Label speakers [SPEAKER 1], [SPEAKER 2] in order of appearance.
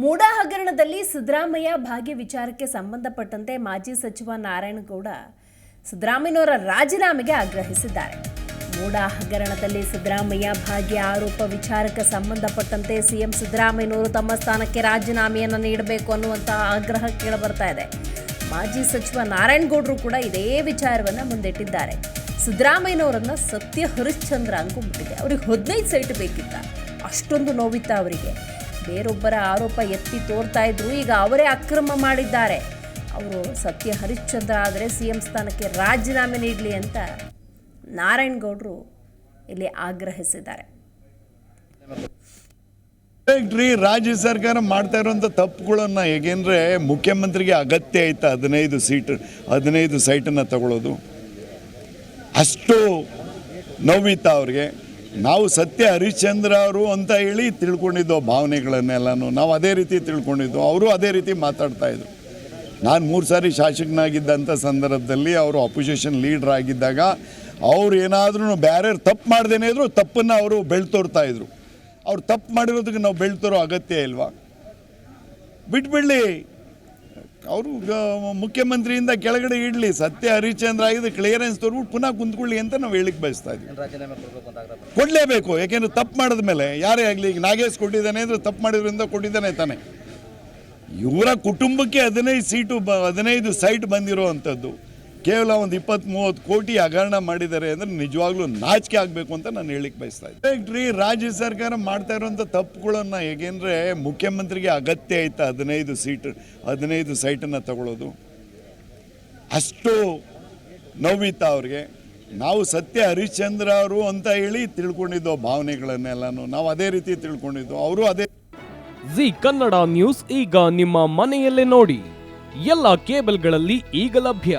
[SPEAKER 1] ಮೂಡ ಹಗರಣದಲ್ಲಿ ಸಿದ್ದರಾಮಯ್ಯ ಭಾಗ್ಯ ವಿಚಾರಕ್ಕೆ ಸಂಬಂಧಪಟ್ಟಂತೆ ಮಾಜಿ ಸಚಿವ ನಾರಾಯಣಗೌಡ ಸಿದ್ದರಾಮಯ್ಯನವರ ರಾಜೀನಾಮೆಗೆ ಆಗ್ರಹಿಸಿದ್ದಾರೆ. ಮೂಡ ಹಗರಣದಲ್ಲಿ ಸಿದ್ದರಾಮಯ್ಯ ಭಾಗ್ಯ ಆರೋಪ ವಿಚಾರಕ್ಕೆ ಸಂಬಂಧಪಟ್ಟಂತೆ ಸಿಎಂ ಸಿದ್ದರಾಮಯ್ಯನವರು ತಮ್ಮ ಸ್ಥಾನಕ್ಕೆ ರಾಜೀನಾಮೆಯನ್ನು ನೀಡಬೇಕು ಅನ್ನುವಂತಹ ಆಗ್ರಹ ಕೇಳಬರ್ತಾ ಇದೆ. ಮಾಜಿ ಸಚಿವ ನಾರಾಯಣಗೌಡರು ಕೂಡ ಇದೇ ವಿಚಾರವನ್ನು ಮುಂದಿಟ್ಟಿದ್ದಾರೆ. ಸಿದ್ದರಾಮಯ್ಯನವರನ್ನು ಸತ್ಯ ಹರಿಶ್ಚಂದ್ರ ಅಂದ್ಕೊಂಡ್ಬಿಟ್ಟಿದೆ. ಅವ್ರಿಗೆ ಹದಿನೈದು ಸೈಟ್ ಬೇಕಿತ್ತ. ಅಷ್ಟೊಂದು ನೋವಿತ್ತ ಅವರಿಗೆ. ಬೇರೊಬ್ಬರ ಆರೋಪ ಎತ್ತಿ ತೋರ್ತಾ ಇದ್ರು. ಈಗ ಅವರೇ ಅಕ್ರಮ ಮಾಡಿದ್ದಾರೆ. ಅವರು ಸತ್ಯ ಹರಿಶ್ಚಂದ್ರ ಆದರೆ ಸಿ ಎಂ ಸ್ಥಾನಕ್ಕೆ ರಾಜೀನಾಮೆ ನೀಡಲಿ ಅಂತ ನಾರಾಯಣಗೌಡರು ಇಲ್ಲಿ ಆಗ್ರಹಿಸಿದ್ದಾರೆ.
[SPEAKER 2] ರಾಜ್ಯ ಸರ್ಕಾರ ಮಾಡ್ತಾ ಇರುವಂಥ ತಪ್ಪುಗಳನ್ನು ಹೇಗೆಂದರೆ ಮುಖ್ಯಮಂತ್ರಿಗೆ ಅಗತ್ಯ ಆಯ್ತಾ ಹದಿನೈದು ಸೀಟ್, ಹದಿನೈದು ಸೈಟನ್ನು ತಗೊಳ್ಳೋದು. ಅಷ್ಟು ನೋವಿತ್ತ ಅವ್ರಿಗೆ. ನಾವು ಸತ್ಯ ಹರಿಶ್ಚಂದ್ರ ಅವರು ಅಂತ ಹೇಳಿ ತಿಳ್ಕೊಂಡಿದ್ದು ಭಾವನೆಗಳನ್ನೆಲ್ಲನೂ ನಾವು ಅದೇ ರೀತಿ ತಿಳ್ಕೊಂಡಿದ್ದು ಅವರು ಅದೇ ರೀತಿ ಮಾತಾಡ್ತಾ ಇದ್ರು. ನಾನು ಮೂರು ಸಾರಿ ಶಾಸಕನಾಗಿದ್ದಂಥ ಸಂದರ್ಭದಲ್ಲಿ ಅವರು ಅಪೋಸಿಷನ್ ಲೀಡರ್ ಆಗಿದ್ದಾಗ ಅವ್ರು ಏನಾದ್ರೂ ಬೇರೆ ತಪ್ಪು ಮಾಡ್ದೇನೆ ಇದ್ರು, ತಪ್ಪನ್ನು ಅವರು ಬೆಳ್ತೋರ್ತಾ ಇದ್ರು. ಅವ್ರು ತಪ್ಪು ಮಾಡಿರೋದಕ್ಕೆ ನಾವು ಬೆಳ್ತೋರೋ ಅಗತ್ಯ ಇಲ್ವಾ? ಬಿಟ್ಬಿಡ್ಲಿ. ಅವರು ಮುಖ್ಯಮಂತ್ರಿಯಿಂದ ಕೆಳಗಡೆ ಇಡಲಿ ಸತ್ಯ ಹರಿಶ್ಚಂದ್ರ ಆಗಿದೆ ಕ್ಲಿಯರೆನ್ಸ್ ತೋರ್ಬಿಟ್ಟು ಪುನಃ ಕುಂತ್ಕೊಳ್ಳಿ ಅಂತ ನಾವು ಹೇಳಿಕ್ ಬಯಸ್ತಾ
[SPEAKER 3] ಪಡ್ತಾರೆ.
[SPEAKER 2] ಕೊಡಲೇಬೇಕು ಯಾಕೆಂದ್ರೆ ತಪ್ಪು ಮಾಡಿದ ಮೇಲೆ ಯಾರೇ ಆಗಲಿ ಈಗ ನಾಗೇಶ್ ಕೊಟ್ಟಿದ್ದಾನೆ ಅಂದರೆ ತಪ್ಪು ಮಾಡಿದ್ರಿಂದ ಕೊಟ್ಟಿದ್ದಾನೆ ತಾನೆ. ಇವರ ಕುಟುಂಬಕ್ಕೆ ಹದಿನೈದು ಸೀಟು ಬ ಹದಿನೈದು ಸೈಟ್ ಬಂದಿರೋ ಅಂಥದ್ದು ಕೇವಲ ಒಂದು ಇಪ್ಪತ್ತ್ ಮೂವತ್ತು ಕೋಟಿ ಹಗರಣ ಮಾಡಿದ್ದಾರೆ ಅಂದರೆ ನಿಜವಾಗ್ಲೂ ನಾಚಿಕೆ ಆಗಬೇಕು ಅಂತ ನಾನು ಹೇಳಿಕ್ ಬಯಸ್ತಾ ಇದ್ದೆ ರೀ ರಾಜ್ಯ ಸರ್ಕಾರ ಮಾಡ್ತಾ ಇರುವಂಥ ತಪ್ಪುಗಳನ್ನು ಹೇಗೆಂದರೆ ಮುಖ್ಯಮಂತ್ರಿಗೆ ಅಗತ್ಯ ಆಯ್ತಾ ಹದಿನೈದು ಸೀಟ್, ಹದಿನೈದು ಸೈಟನ್ನು ತಗೊಳ್ಳೋದು. ಅಷ್ಟು ನೋವಿತ್ತ ಅವ್ರಿಗೆ. ನಾವು ಸತ್ಯ ಹರಿಶ್ಚಂದ್ರ ಅವರು ಅಂತ ಹೇಳಿ ತಿಳ್ಕೊಂಡಿದ್ದು ಭಾವನೆಗಳನ್ನೆಲ್ಲನೂ. ನಾವು ಅದೇ ರೀತಿ ತಿಳ್ಕೊಂಡಿದ್ದು. ಅವರು ಅದೇ
[SPEAKER 4] ಜಿ ಕನ್ನಡ ನ್ಯೂಸ್ ಈಗ ನಿಮ್ಮ ಮನೆಯಲ್ಲೇ ನೋಡಿ. ಎಲ್ಲ ಕೇಬಲ್ಗಳಲ್ಲಿ ಈಗ ಲಭ್ಯ.